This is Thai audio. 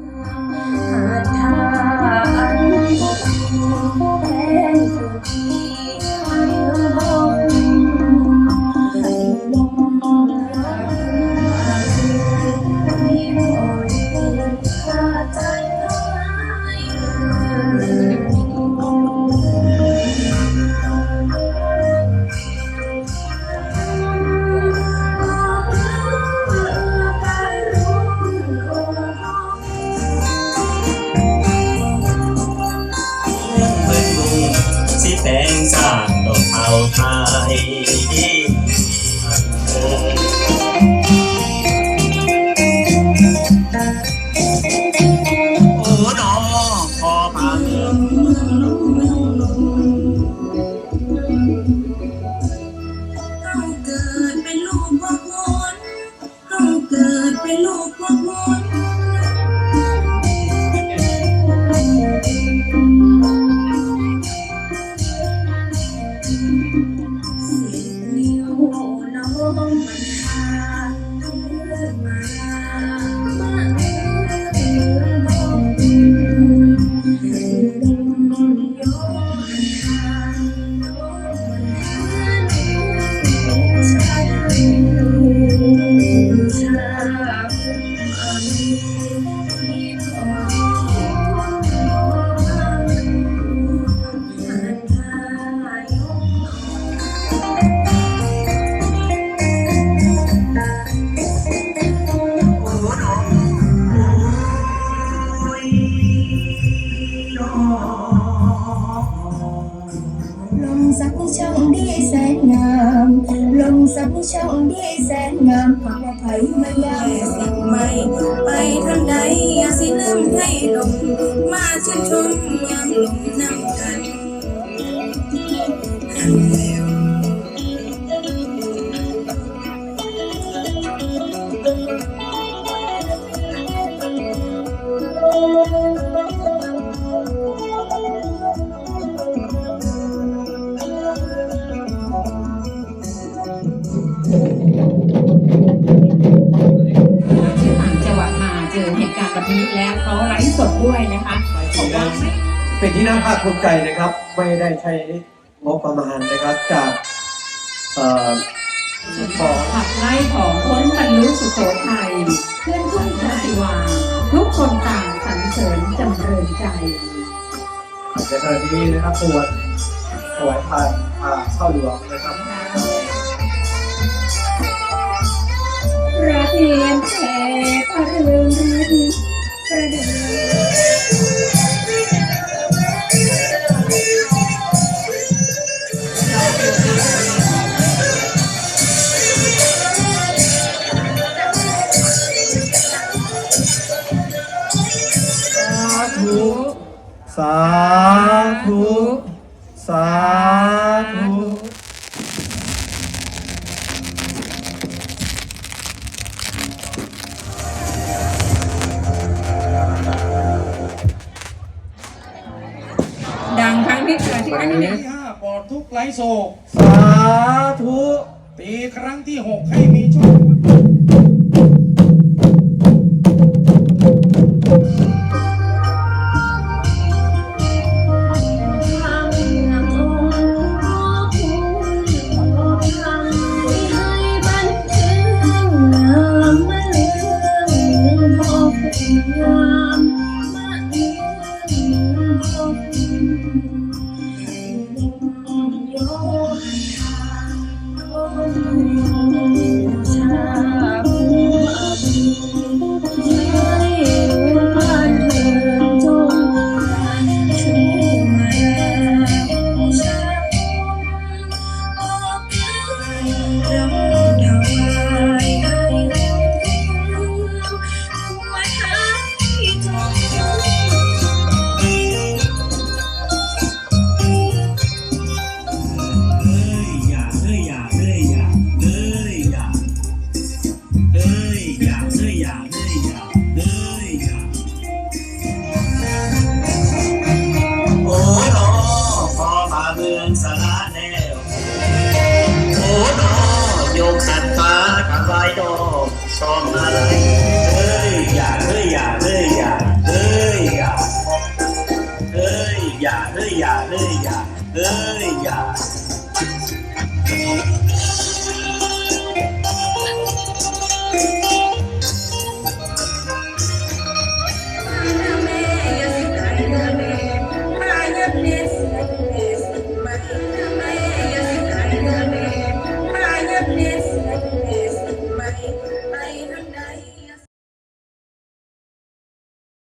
Música 我不。 ลงสักช่องดีแสนงามลงสักช่องดีแสนงามหากว่าไผมายามสิ่งใหม่ไปทางใดอย่าสิลืมให้ลงมาชื่นชมยามลมนำกันแล้วที่ เป็นที่น่าภาคภูมิใจนะครับ ไม่ได้ใช้งบประมาณนะครับจากเอ่อของขับไล่ของพ้นบรรลุสุโขทัยเพื่อนทุ่งพระศิวา ทุกคนต่างสรรเสริญจำเริญใจในขณะนี้นะครับส่วนถวายพานพาเข้าหลวง ธุ สาธุ สาธุ ดังครั้งที่เกิดที่ครั้งที่หนึ่งที่ห้าปลอดทุกข์ไร้โศก สาธุปีครั้งที่หกให้มีโชค my dog, it's on.